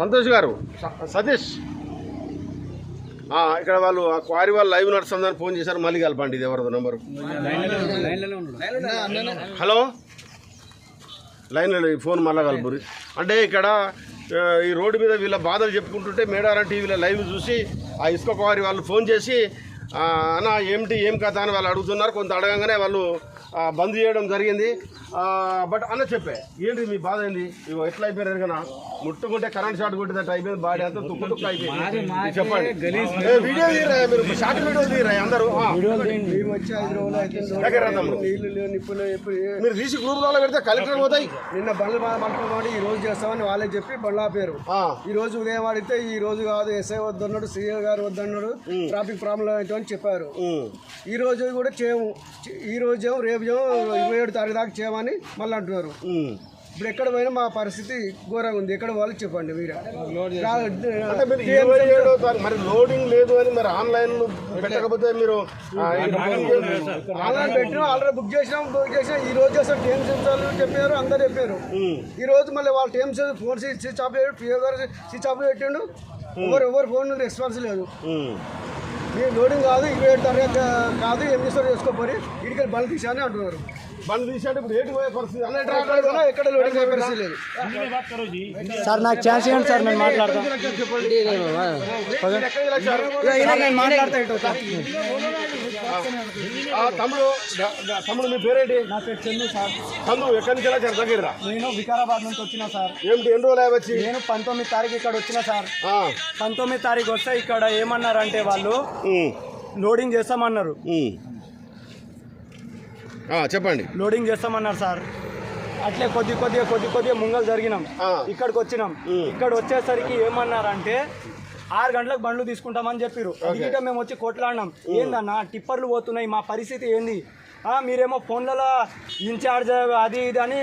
సంతోష్ గారు సతీష్. ఇక్కడ వాళ్ళు ఆ క్వారీ వాళ్ళు లైవ్ నడుస్తుందని ఫోన్ చేశారు. మళ్ళీ కలపండి ఇది ఎవరిదో నెంబరు. హలో? లైన్లో ఈ ఫోన్ మళ్ళా కలుపురి అంటే ఇక్కడ ఈ రోడ్డు మీద వీళ్ళ బాధలు చెప్పుకుంటుంటే మేడారం టీవీలో లైవ్ చూసి ఆ ఇసుక క్వారీ వాళ్ళు ఫోన్ చేసి అన్న ఏమిటి ఏం కథ అని వాళ్ళు అడుగుతున్నారు. కొంత అడగంగానే వాళ్ళు బంద్ చేయడం జరిగింది. ఆ, బట్ అన్న చెప్పే ఏంటి మీ బాధ ఏంది? ఇగో ఎట్లా అయిపోయారు కదా? ముట్టుకుంటే కరెంట్ షాట్ కొట్టినట్టు అయిపోయింది బాడీ అంతా తుక్కు తుక్కు అయిపోయింది. చెప్పండి. వీడియో తీయరా మీరు షార్ట్ వీడియో తీయరా అందరూ? మీరు తీసి గ్రూపులలో పెడితే కలెక్టర్ పోతాయి. నిన్న బండ్లు పట్టుకోమని ఈ రోజు చేస్తామని వాళ్ళే చెప్పి బండ్లు ఆపారు. ఆ, ఈ రోజు ఉదయం వాడితే ఈ రోజు కాదు ఎస్ఐ వద్దన్నాడు సిఐ గారు వద్దన్నాడు ట్రాఫిక్ ప్రాబ్లం అవుతుందని చెప్పారు. ఈ రోజు కూడా చేయము. చి- ఈ రోజు రేపు ఏమో ఇరవై ఏడు తారీఖు దాకా చేయమని మళ్ళీ అంటున్నారు. ఇప్పుడు ఎక్కడ పోయినా మా పరిస్థితి ఘోరంగా ఉంది. ఎక్కడ వాళ్ళు చెప్పండి మీరు. మీరు లోడింగ్ లేదు అని మరి ఆన్లైన్ పెట్టకపోతే మీరు ఆన్లైన్ పెట్టినాం ఆల్రెడీ బుక్ చేసినాం బుక్ చేసినాం ఈ రోజు అసలు టైం సెన్సార్ చెప్పారు అందరు చెప్పారు. ఈ రోజు మళ్ళీ వాళ్ళ time sense phone switch off PO గారు స్విచ్ ఆఫ్ పెట్టిండు. ఎవరు ఎవరు ఫోన్ రెస్పాన్స్ లేదు. మీ లోడింగ్ కాదు ఇరవై ఏడు తారీఖు కాదు ఏం చేస్తారు చేసుకోపోయి ఇడికి బండ్ తీసాని అంటున్నారు. బండి తీసేట ఇప్పుడు ఏటి పోయే పరిస్థితి? అన్న ఎట్రా ఎక్కడ లోడింగ్ అయ్యే పరిస్థితి లేదు. సార్ నాకు ఛాన్స్ ఇవ్వండి సార్ నేను మాట్లాడతాను నేను మాట్లాడతా. ఆ, తమ్ముడు తమ్ముడు మీ పేరేంటి? నా పేరు చందు సార్. చందు ఎక్కడి నుంచి వచ్చారు దగ్గర నేను వికారాబాద్ నుంచి వచ్చిన సార్. ఏమిటి ఎన్ని రోజులు వచ్చి నేను పంతొమ్మిది తారీఖు ఇక్కడ వచ్చిన సార్. పంతొమ్మిది తారీఖు వస్తే ఇక్కడ ఏమన్నారంటే వాళ్ళు లోడింగ్ చేస్తామన్నారు. చెప్పండి. లోడింగ్ చేస్తామన్నారు సార్. అట్లే కొద్ది కొద్దిగా కొద్ది కొద్దిగా ముంగలు జరిగినాం. ఇక్కడికి వచ్చినాం. ఇక్కడ వచ్చేసరికి ఏమన్నారంటే ఆరు గంటలకు బండ్లు తీసుకుంటామని చెప్పారు అందుకే మేము వచ్చి కొట్లాడినాం. ఏందన్నా టిప్పర్లు పోతున్నాయి మా పరిస్థితి ఏంది? ఆ, మీరేమో ఫోన్లలో ఇన్ఛార్జ్ అది ఇది అని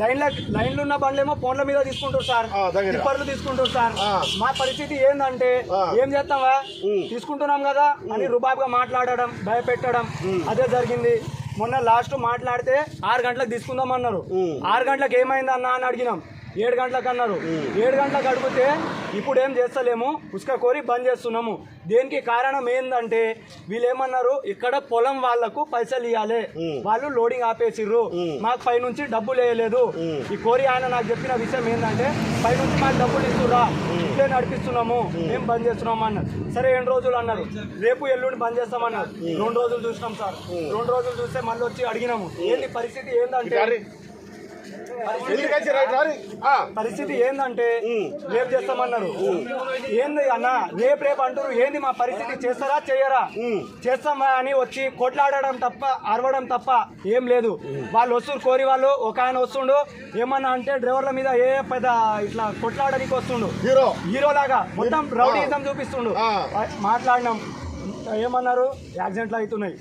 లైన్ల లైన్లు ఉన్న బండ్లేమో ఫోన్ల మీద తీసుకుంటారు సార్. టిప్పర్లు తీసుకుంటారు సార్. మా పరిస్థితి ఏందంటే. ఏం చేస్తావా తీసుకుంటున్నాం కదా అని రుబాబ్గా మాట్లాడడం భయపెట్టడం అదే జరిగింది. మొన్న లాస్ట్ మాట్లాడితే ఆరు గంటలకు తీసుకుందాం అన్నారు ఆరు గంటలకు ఏమైంది అన్న అని అడిగినాం. ఏడు గంటలకు అన్నారు. ఏడు గంటలకు అడిగితే ఇప్పుడు ఏం చేస్తలేము? ఉసుక కోరి బంద్ చేస్తున్నాము. దేనికి కారణం ఏందంటే వీళ్ళు ఏమన్నారు ఇక్కడ పొలం వాళ్ళకు పైసలు ఇవ్వాలి వాళ్ళు లోడింగ్ ఆపేసిర్రు. మాకు పైనుంచి డబ్బులు వేయలేదు. ఈ కోరి ఆయన నాకు చెప్పిన విషయం ఏంటంటే పైనుంచి మాకు డబ్బులు ఇస్తురా ఇట్లే నడిపిస్తున్నాము మేము బంద్ చేస్తున్నాము అన్నారు. సరే రెండు రోజులు అన్నారు? రేపు ఎల్లుండి బంద్ చేస్తామన్నారు. రెండు రోజులు చూసినాం సార్. రెండు రోజులు చూస్తే మళ్ళీ వచ్చి అడిగినాము ఏంది పరిస్థితి? ఏందంటే పరిస్థితి ఏందంటే రేపు చేస్తామన్నారు? ఏంది అన్న రేపు రేపు అంటారు ఏంది మా పరిస్థితి? చేస్తారా చేయరా? చేస్తామా అని వచ్చి కొట్లాడడం తప్ప అరవడం తప్ప ఏం లేదు. వాళ్ళు వస్తున్నారు కోరి వాళ్ళు ఒక ఆయన వస్తుండు. ఏమన్నా అంటే డ్రైవర్ల మీద ఏ పెద్ద ఇట్లా కొట్లాడడానికి వస్తుండు. హీరో. హీరో లాగా మొత్తం రౌడీజం చూపిస్తుండు. మాట్లాడినాం. ఏమన్నారు? యాక్సిడెంట్లు అవుతున్నాయి.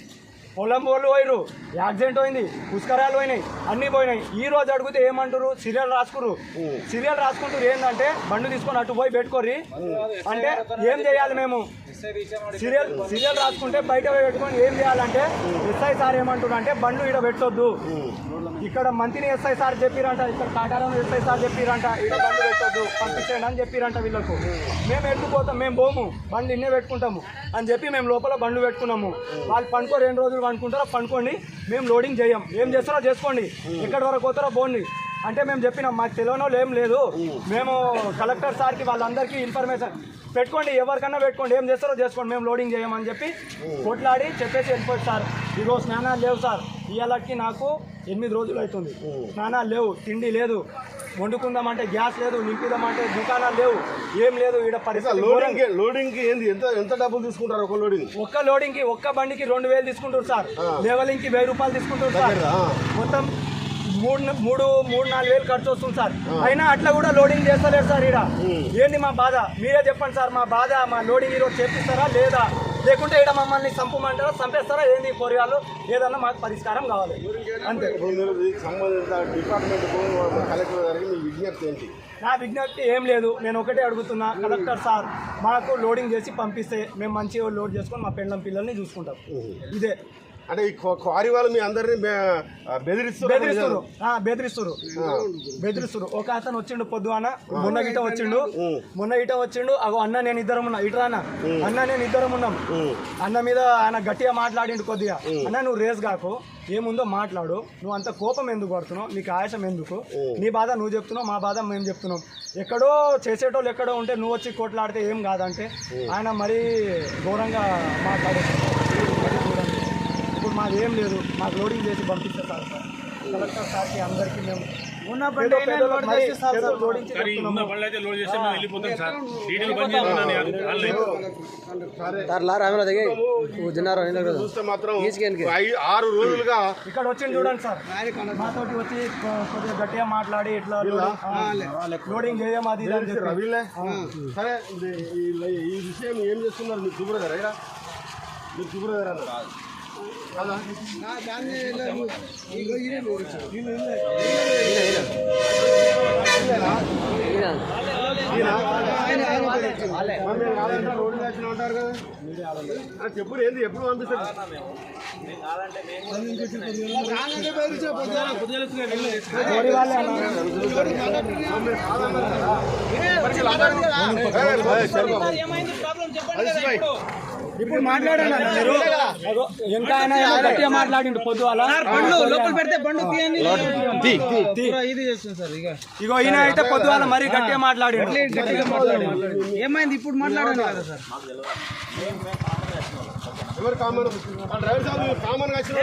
పొలం వాళ్ళు పోయిరు యాక్సిడెంట్ పోయింది పుష్కరాలు పోయినాయి అన్నీ పోయినాయి. ఈ రోజు అడిగితే ఏమంటారు సీరియల్ రాసుకురు సీరియల్ రాసుకుంటారు ఏంటంటే బండి తీసుకొని అటు పోయి పెట్టుకోర్రి. అంటే ఏం చేయాలి మేము? సీరియల్ సీరియల్ రాసుకుంటే బయట పోయి పెట్టుకొని ఏం చేయాలంటే ఎస్ఐ సార్ ఏమంటున్నా అంటే బండ్లు ఇక్కడ పెట్టొద్దు. ఇక్కడ మంత్రిని ఎస్ఐ సార్ చెప్పిరంట ఇక్కడ కాటారం ఎస్ఐ సార్ చెప్పిరంట ఇక్కడ బండ్లు పెట్టొద్దు పంపించండి అని చెప్పిరంట వీళ్ళకు. మేము ఎట్టుకుపోతాం మేము పోము బండ్లు ఇన్నే పెట్టుకుంటాము అని చెప్పి మేము లోపల బండ్లు పెట్టుకున్నాము. వాళ్ళు పండుకో రెండు రోజులు పండుకుంటారో పండుకోండి మేము లోడింగ్ చేయం. ఏం చేస్తారో చేసుకోండి. ఎక్కడి వరకు పోతారో పోండి. అంటే మేము చెప్పినాం మాకు తెలియని వాళ్ళు ఏం లేదు. మేము కలెక్టర్ సార్కి వాళ్ళందరికీ ఇన్ఫర్మేషన్ పెట్టుకోండి ఎవరికన్నా పెట్టుకోండి ఏం చేస్తారో చేసుకోండి మేము లోడింగ్ చేయమని చెప్పి కొట్లాడి చెప్పేసి వెళ్ళిపోయి సార్. ఇగో స్నానాలు లేవు సార్. ఇవాళకి నాకు ఎనిమిది రోజులు అవుతుంది. స్నానాలు లేవు తిండి లేదు వండుకుందామంటే గ్యాస్ లేదు నింపిదామంటే దుకాణాలు లేవు ఏం లేదు ఈడ పరిస్థితి లోడింగ్ ఏంది? ఎంత ఎంత డబ్బులు తీసుకుంటారు ఒక లోడింగ్ ఒక్క లోడింగ్కి ఒక్క బండికి రెండు వేలు తీసుకుంటారు సార్. లెవెలింగ్కి వెయ్యి రూపాయలు తీసుకుంటారు సార్. మొత్తం మూడు మూడు మూడు నాలుగు వేలు ఖర్చు వస్తుంది సార్. అయినా అట్లా కూడా లోడింగ్ చేస్తలేరు సార్ ఈడ. ఏంది మా బాధ? మీరే చెప్పండి సార్ మా బాధ మా లోడింగ్ ఈరోజు చేపిస్తారా లేదా? లేకుంటే ఈడ మమ్మల్ని చంపమంటారా చంపేస్తారా? ఏంది పోరియాలు ఏదన్నా మాకు పరిష్కారం కావాలి. అంతే. ఇప్పుడు మీరు దీనికి సంబంధించిన డిపార్ట్మెంట్ కలెక్టర్ గారికి మీ విజ్ఞప్తి ఏంటి నా విజ్ఞప్తి ఏం లేదు. నేను ఒకటే అడుగుతున్నా. కలెక్టర్ సార్ మాకు లోడింగ్ చేసి పంపిస్తే మేము మంచిగా లోడ్ చేసుకొని మా పెళ్ళం పిల్లల్ని చూసుకుంటాం. ఇదే. అంటే ఈ క్వా- క్వారీ వాళ్ళు మీ అందరినీ బెదిరిస్తున్నారు బెదిరిస్తురు బెదిరిస్తురు బెదిరిస్తురు ఒక అతను వచ్చిండు పొద్దు అన్న మొన్న గిట వచ్చిండు. మొన్న గిట వచ్చిండు. అగో అన్న నేను ఇద్దరం ఉన్నా. ఇట్రా అన్న. అన్న నేను ఇద్దరం ఉన్నాం. అన్న మీద ఆయన గట్టిగా మాట్లాడిండు కొద్దిగా. అన్న నువ్వు రేస్ కాకు. ఏముందో మాట్లాడు. నువ్వు అంత కోపం ఎందుకు పడుతున్నావు? నీకు ఆయాసం ఎందుకు? నీ బాధ నువ్వు చెప్తున్నావు మా బాధ మేము చెప్తున్నాం. ఎక్కడో చేసేటోళ్ళు ఎక్కడో ఉంటే నువ్వు వచ్చి కోట్లాడితే ఏం కాదంటే ఆయన మరీ ఘోరంగా ఇప్పుడు మాది ఏం లేదు. మాకు లోడింగ్ చేసి పంపిస్తే సార్ సార్. కలెక్టర్ సార్కి అందరికీ మేము ఉన్న. ఉన్న అయితే లోడ్ చేస్తే మేము వెళ్ళిపోతాం సార్. డీటెయిల్ బంద్ చేస్తున్నాను ఆన్లైన్ చూస్తే మాత్రం ఆరు రోజులుగా ఇక్కడ వచ్చి చూడండి సార్. మాతోటి వచ్చి కొద్దిగా గట్టిగా మాట్లాడి ఇట్లా లోడింగ్- చేయం అది. రవిలే. సరే ఈ ఈ విషయం ఏం చేస్తున్నారు మీరు ఇక్కడ మీరు కాదా? కదా ఆ, చెప్పు ఏంది ఎప్పుడు పంపిస్తారు అన్నారు. ఇప్పుడు మాట్లాడండి ఎంత ఆయన గట్టిగా మాట్లాడిండు పొద్దు అలా లోపల పెడితే బండు తీయండి తీ. ఇది చేస్తుంది సార్ ఇక ఇగో ఈయన అయితే పొద్దు అలా మరీ గట్టిగా మాట్లాడిండు గట్టిగా మాట్లాడండి ఏమైంది ఇప్పుడు మాట్లాడండి కదా సార్ ఎవరు కామన్ ఆ డ్రైవర్ సాబ్ కామన్ వచ్చిన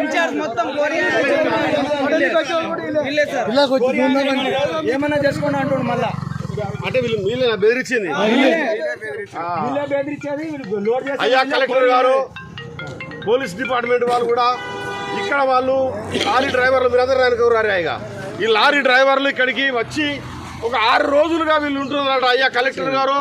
ఇన్ఛార్జ్ మొత్తం ఏమన్నా చేసుకోండి అంటుండు మళ్ళా అంటే వీళ్ళు వీళ్ళే బెదిరించింది. అయ్యా కలెక్టర్ గారు పోలీస్ డిపార్ట్మెంట్ వాళ్ళు కూడా ఇక్కడ వాళ్ళు లారీ డ్రైవర్లు మీరందరూ ఆయనకు ఎవరు ఇక. ఈ లారీ డ్రైవర్లు ఇక్కడికి వచ్చి ఒక ఆరు రోజులుగా వీళ్ళు ఉంటున్నారు అయ్యా కలెక్టర్ గారు.